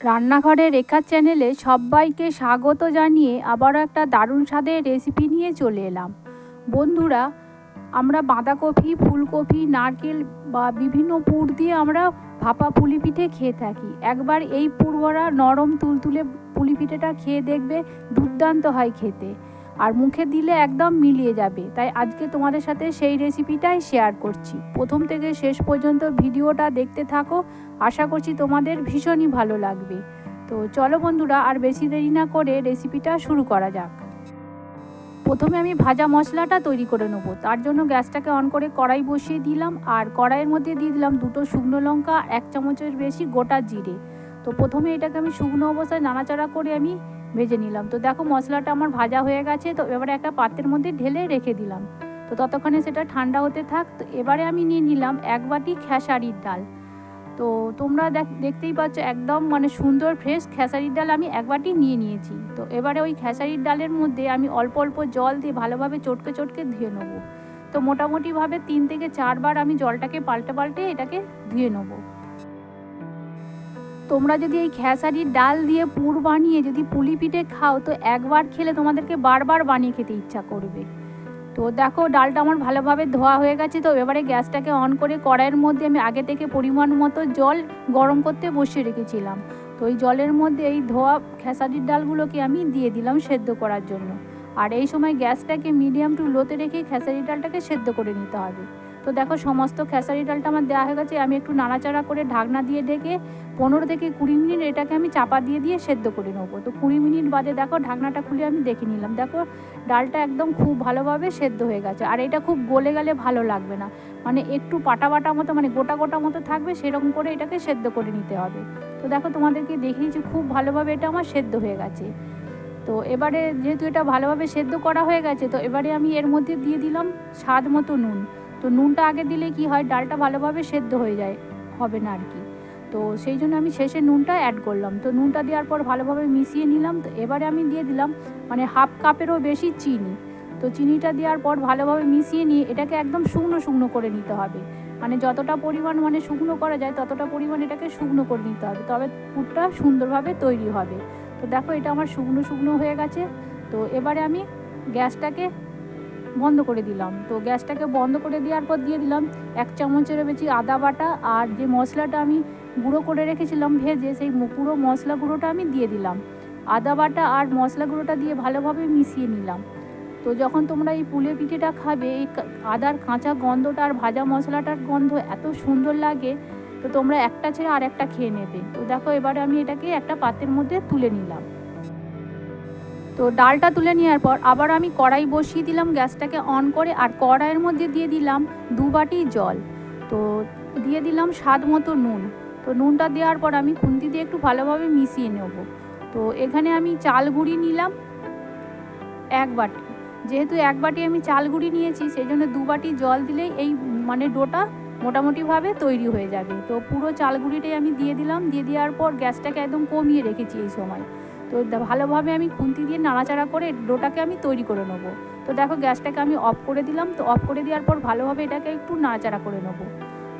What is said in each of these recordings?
রান্নাঘরে রেখা চ্যানেলে সবাইকে স্বাগত জানিয়ে আবারও একটা দারুণ স্বাদের রেসিপি নিয়ে চলে এলাম। বন্ধুরা, আমরা বাঁধাকপি, ফুলকপি, নারকেল বা বিভিন্ন পুর দিয়ে আমরা ভাপা পুলি পিঠে খেয়ে থাকি। একবার এই পুরভরা নরম তুলতুলে পুলি পিঠেটা খেয়ে দেখবে, দুর্দান্ত হয় খেতে। আর মুখে দিলে একদম মিলিয়ে যাবে। তাই আজকে তোমাদের সাথে সেই রেসিপিটাই শেয়ার করছি। প্রথম থেকে শেষ পর্যন্ত ভিডিওটা দেখতে থাকো। আশা করছি তোমাদের ভীষণই ভালো লাগবে। তো চলো বন্ধুরা, আর বেশি দেরি না করে রেসিপিটা শুরু করা যাক। প্রথমে আমি ভাজা মশলাটা তৈরি করে নেব। তার জন্য গ্যাসটাকে অন করে কড়াই বসিয়ে দিলাম। আর কড়াইয়ের মধ্যে দিয়ে দিলাম দুটো শুকনো লঙ্কা, এক চামচের বেশি গোটা জিরে। তো প্রথমে এটাকে আমি শুকনো অবস্থায় নাড়াচাড়া করে আমি ভেজে নিলাম। তো দেখো মশলাটা আমার ভাজা হয়ে গেছে, তো এবারে একটা পাত্রের মধ্যে ঢেলে রেখে দিলাম। তো ততক্ষণে সেটা ঠান্ডা হতে থাক। তো এবারে আমি নিয়ে নিলাম এক বাটি খেসারির ডাল। তো তোমরা দেখ, দেখতেই পাচ্ছ একদম মানে সুন্দর ফ্রেশ খেসারির ডাল আমি এক বাটি নিয়ে নিয়েছি। তো এবারে ওই খেসারির ডালের মধ্যে আমি অল্প অল্প জল দিয়ে ভালোভাবে চটকে চটকে ধুয়ে নেব। তো মোটামুটিভাবে তিন থেকে চারবার আমি জলটাকে পাল্টে পাল্টে এটাকে ধুয়ে নেব। তোমরা যদি এই খেসারির ডাল দিয়ে পুর বানিয়ে যদি পুলি পিঠে খাও, তো একবার খেলে তোমাদেরকে বারবার বানিয়ে খেতে ইচ্ছা করবে। তো দেখো, ডালটা আমার ভালোভাবে ধোয়া হয়ে গেছে, তো এবারে গ্যাসটাকে অন করে কড়াইয়ের মধ্যে আমি আগে থেকে পরিমাণ মতো জল গরম করতে বসিয়ে রেখেছিলাম। তো এই জলের মধ্যে এই ধোয়া খেসারির ডালগুলোকে আমি দিয়ে দিলাম সেদ্ধ করার জন্য। আর এই সময় গ্যাসটাকে মিডিয়াম টু লোতে রেখে খেসারি ডালটাকে সেদ্ধ করে নিতে হবে। তো দেখো, সমস্ত খেসারি ডালটা আমার দেওয়া হয়ে গেছে। আমি একটু নাড়াচাড়া করে ঢাকনা দিয়ে ডেকে পনেরো থেকে কুড়ি মিনিট এটাকে আমি চাপা দিয়ে দিয়ে সেদ্ধ করে নেব। তো কুড়ি মিনিট বাদে দেখো, ঢাকনাটা খুলে আমি দেখে নিলাম। দেখো, ডালটা একদম খুব ভালোভাবে সেদ্ধ হয়ে গেছে। আর এটা খুব গলে গেলে ভালো লাগবে না। মানে একটু পাটা বাটা মতো মানে গোটা গোটা মতো থাকবে, সেরকম করে এটাকে সেদ্ধ করে নিতে হবে। তো দেখো, তোমাদেরকে দেখিয়েছি খুব ভালোভাবে এটা আমার সেদ্ধ হয়ে গেছে। তো এবারে যেহেতু এটা ভালোভাবে সেদ্ধ করা হয়ে গেছে, তো এবারে আমি এর মধ্যে দিয়ে দিলাম স্বাদ মতো নুন। তো নুনটা আগে দিলে কি হয়, ডালটা ভালোভাবে সেদ্ধ হয়ে যায়, হবে না আর কি। তো সেই জন্য আমি শেষে নুনটা অ্যাড করলাম। তো নুনটা দেওয়ার পর ভালোভাবে মিশিয়ে নিলাম। তো এবারে আমি দিয়ে দিলাম মানে হাফ কাপেরও বেশি চিনি। তো চিনিটা দেওয়ার পর ভালোভাবে মিশিয়ে নিয়ে এটাকে একদম শুকনো শুকনো করে নিতে হবে। মানে যতটা পরিমাণ মানে শুকনো করা যায়, ততটা পরিমাণ এটাকে শুকনো করে নিতে হবে। তবে পুরটা সুন্দরভাবে তৈরি হবে। তো দেখো এটা আমার শুকনো শুকনো হয়ে গেছে। তো এবারে আমি গ্যাসটাকে বন্ধ করে দিলাম। তো গ্যাসটাকে বন্ধ করে দেওয়ার পর দিয়ে দিলাম এক চামচেরও বেশি আদা বাটা আর যে মশলাটা আমি গুঁড়ো করে রেখেছিলাম ভেজে, সেই পুরো মশলা গুঁড়োটা আমি দিয়ে দিলাম। আদা বাটা আর মশলা গুঁড়োটা দিয়ে ভালোভাবে মিশিয়ে নিলাম। তো যখন তোমরা এই পুলে পিঠেটা খাবে, এই আদার কাঁচা গন্ধটা আর ভাজা মশলাটার গন্ধ এত সুন্দর লাগে, তো তোমরা একটা ছেড়ে আর একটা খেয়ে নেবে। তো দেখো এবারে আমি এটাকে একটা পাত্রের মধ্যে তুলে নিলাম। তো ডালটা তুলে নেওয়ার পর আবার আমি কড়াই বসিয়ে দিলাম গ্যাসটাকে অন করে আর কড়াইয়ের মধ্যে দিয়ে দিলাম দু বাটি জল। তো দিয়ে দিলাম স্বাদ মতো নুন। তো নুনটা দেওয়ার পর আমি খুন্তি দিয়ে একটু ভালোভাবে মিশিয়ে নেব। তো এখানে আমি চাল গুঁড়ি নিলাম এক বাটি। যেহেতু এক বাটি আমি চাল গুঁড়ি নিয়েছি সেই জন্য দু বাটি জল দিলেই এই মানে ডোটা মোটামুটিভাবে তৈরি হয়ে যাবে। তো পুরো চাল গুঁড়িটাই আমি দিয়ে দিলাম। দিয়ে দেওয়ার পর গ্যাসটাকে একদম কমিয়ে রেখেছি এই সময়। তো ভালোভাবে আমি খুন্তি দিয়ে নাড়াচাড়া করে ডোটাকে আমি তৈরি করে নেব। তো দেখো গ্যাসটাকে আমি অফ করে দিলাম। তো অফ করে দেওয়ার পর ভালোভাবে এটাকে একটু নাড়াচাড়া করে নেব।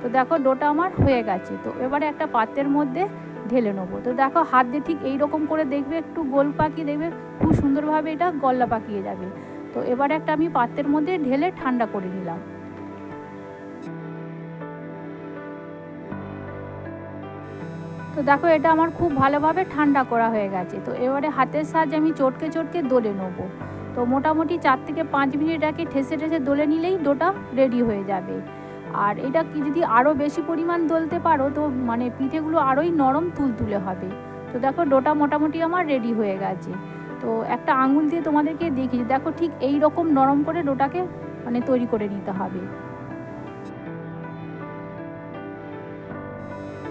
তো দেখো ডোটা আমার হয়ে গেছে। তো এবারে একটা পাত্রের মধ্যে ঢেলে নেব। তো দেখো হাত দিয়ে ঠিক এই রকম করে দেখবে, একটু গোল পাকিয়ে দেখবে, খুব সুন্দরভাবে এটা গল্লা পাকিয়ে যাবে। তো এবারে একটা আমি পাত্রের মধ্যে ঢেলে ঠান্ডা করে নিলাম। তো দেখো, এটা আমার খুব ভালোভাবে ঠান্ডা করা হয়ে গেছে। তো এবারে হাতের সাহায্যে আমি চটকে চটকে দোলে নেব। তো মোটামুটি চার থেকে পাঁচ মিনিট আগে ঠেসে ঠেসে দোলে নিলেই ডোটা রেডি হয়ে যাবে। আর এটা কি যদি আরও বেশি পরিমাণ দলতে পারো, তো মানে পিঠেগুলো আরোই নরম তুলতুলে হবে। তো দেখো, ডোটা মোটামুটি আমার রেডি হয়ে গেছে। তো একটা আঙুল দিয়ে তোমাদেরকে দেখি দেখো ঠিক এই রকম নরম করে ডোটাকে মানে তৈরি করে নিতে হবে।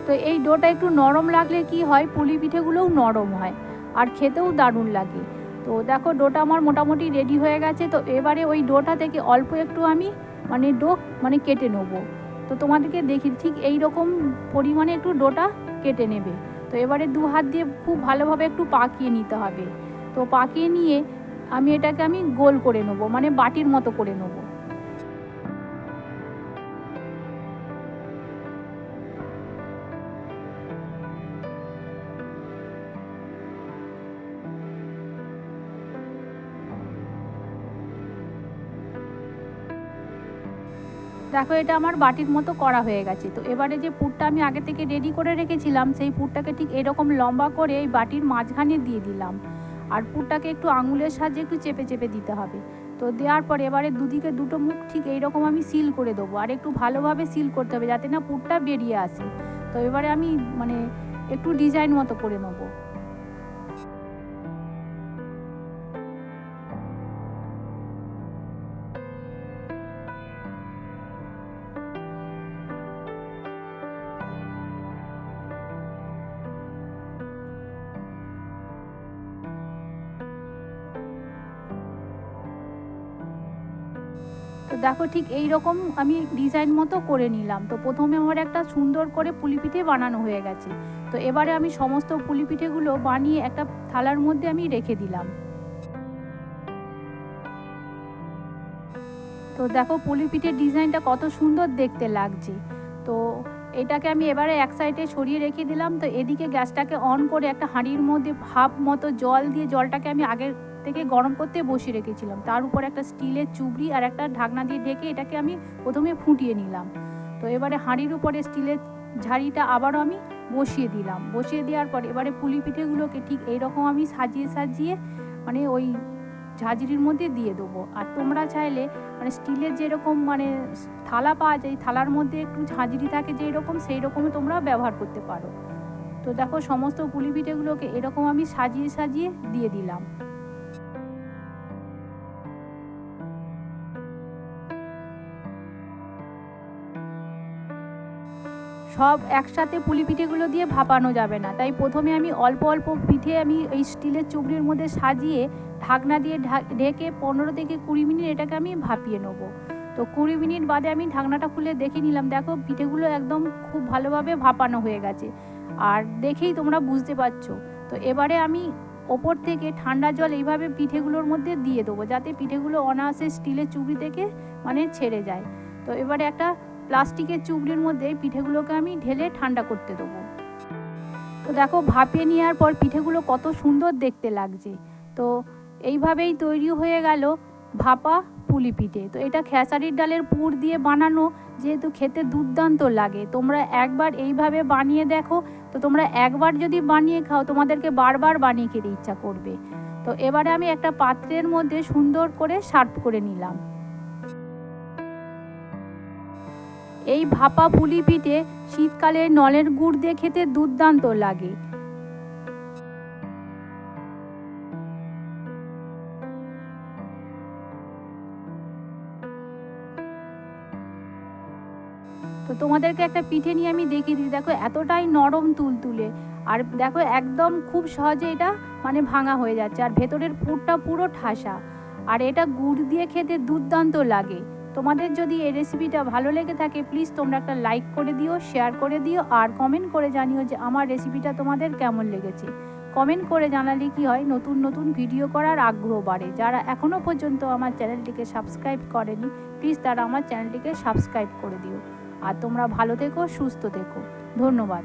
তো এই ডোটা একটু নরম লাগলে কি হয়? পুলি পিঠেগুলোও নরম হয় আর খেতেও দারুণ লাগে। তো দেখো ডোটা আমার মোটামুটি রেডি হয়ে গেছে। তো এবারে ওই ডোটা থেকে অল্প একটু আমি মানে ডো মানে কেটে নেব। তো তোমাদেরকে দেখি ঠিক এই রকম পরিমাণে একটু ডোটা কেটে নেবে। তো এবারে দু হাত দিয়ে খুব ভালোভাবে একটু পাকিয়ে নিতে হবে। তো পাকিয়ে নিয়ে আমি এটাকে আমি গোল করে নেব মানে বাটির মতো করে নেব। দেখো, এটা আমার বাটির মতো করা হয়ে গেছে। তো এবারে যে পুরটা আমি আগে থেকে রেডি করে রেখেছিলাম, সেই পুরটাকে ঠিক এরকম লম্বা করে এই বাটির মাঝখানে দিয়ে দিলাম। আর পুরটাকে একটু আঙুলের সাহায্যে একটু চেপে চেপে দিতে হবে। তো দেওয়ার পর এবারে দুদিকে দুটো মুখ ঠিক এইরকম আমি সিল করে দেবো। আর একটু ভালোভাবে সিল করতে হবে যাতে না পুরটা বেরিয়ে আসে। তো এবারে আমি মানে একটু ডিজাইন মতো করে নেব। দেখো ঠিক এই রকম আমি ডিজাইন মতো করে নিলাম। তো প্রথমে আমার একটা সুন্দর করে পুলি পিঠে বানানো হয়ে গেছে। তো এবারে আমি সমস্ত পুলি পিঠেগুলো বানিয়ে একটা থালার মধ্যে আমি রেখে দিলাম। তো দেখো পুলি পিঠের ডিজাইনটা কত সুন্দর দেখতে লাগছে। তো এটাকে আমি এবারে এক সাইডে সরিয়ে রেখে দিলাম। তো এদিকে গ্যাসটাকে অন করে একটা হাঁড়ির মধ্যে ভাপ মতো জল দিয়ে জলটাকে আমি আগে থেকে গরম করতে বসিয়ে রেখেছিলাম। তার উপর একটা স্টিলের চুবড়ি আর একটা ঢাকনা দিয়ে ঢেকে এটাকে আমি প্রথমে ফুটিয়ে নিলাম। তো এবারে হাঁড়ির উপরে স্টিলের ঝাড়িটা আবারও আমি বসিয়ে দিলাম। বসিয়ে দেওয়ার পর এবারে পুলি পিঠেগুলোকে ঠিক এইরকম আমি সাজিয়ে সাজিয়ে মানে ওই ঝাঁঝরির মধ্যে দিয়ে দেবো। আর তোমরা চাইলে মানে স্টিলের যেরকম মানে থালা পাওয়া যায়, থালার মধ্যে একটু ঝাঁঝরি থাকে যে এরকম সেই রকমই তোমরা ব্যবহার করতে পারো। তো দেখো সমস্ত পুলি পিঠেগুলোকে এরকম আমি সাজিয়ে সাজিয়ে দিয়ে দিলাম। সব একসাথে পুলি পিঠেগুলো দিয়ে ভাপানো যাবে না। তাই প্রথমে আমি অল্প অল্প পিঠে আমি এই স্টিলের চুবড়ির মধ্যে সাজিয়ে ঢাকনা দিয়ে ঢেকে পনেরো থেকে কুড়ি মিনিট এটাকে আমি ভাপিয়ে নেব। তো কুড়ি মিনিট বাদে আমি ঢাকনাটা খুলে দেখে নিলাম, দেখো পিঠেগুলো একদম খুব ভালোভাবে ভাপানো হয়ে গেছে। আর দেখেই তোমরা বুঝতে পারছ। তো এবারে আমি ওপর থেকে ঠান্ডা জল এইভাবে পিঠেগুলোর মধ্যে দিয়ে দেবো, যাতে পিঠেগুলো অনায়াসে স্টিলের চুবড়ি থেকে মানে ছেড়ে যায়। তো এবারে একটা প্লাস্টিকের চুবড়ির মধ্যে পিঠেগুলোকে আমি ঢেলে ঠান্ডা করতে দেবো। তো দেখো, ভাপিয়ে নেওয়ার পর পিঠেগুলো কত সুন্দর দেখতে লাগছে। তো এইভাবেই তৈরি হয়ে গেল ভাপা পুলি পিঠে। তো এটা খেসারির ডালের পুর দিয়ে বানানো যেহেতু খেতে দুর্দান্ত লাগে। তোমরা একবার এইভাবে বানিয়ে দেখো। তো তোমরা একবার যদি বানিয়ে খাও, তোমাদেরকে বারবার বানিয়ে খেতে ইচ্ছা করবে। তো এবারে আমি একটা পাত্রের মধ্যে সুন্দর করে সার্ভ করে নিলাম। এই ভাপা পুলি পিঠে শীতকালে নলের গুড় দিয়ে খেতে দুর্দান্ত লাগে। তো তোমাদেরকে একটা পিঠে নিয়ে আমি দেখিয়ে দিই। দেখো, এতটাই নরম তুলতুলে। আর দেখো, একদম খুব সহজে এটা মানে ভাঙা হয়ে যাচ্ছে। আর ভেতরের পুরটা পুরো ঠাসা। আর এটা গুড় দিয়ে খেতে দুর্দান্ত লাগে। তোমাদের যদি এই রেসিপিটা ভালো লেগে থাকে প্লিজ তোমরা একটা লাইক করে দিও শেয়ার করে দিও, আর কমেন্ট করে জানিও যে আমার রেসিপিটা তোমাদের কেমন লেগেছে। কমেন্ট করে জানালে কি হয়, নতুন নতুন ভিডিও করার আগ্রহ বাড়ে। যারা এখনও পর্যন্ত আমার চ্যানেলটিকে সাবস্ক্রাইব করেনি প্লিজ তারা আমার চ্যানেলটিকে সাবস্ক্রাইব করে দিও। আর তোমরা ভালো থেকো, সুস্থ থেকো। ধন্যবাদ।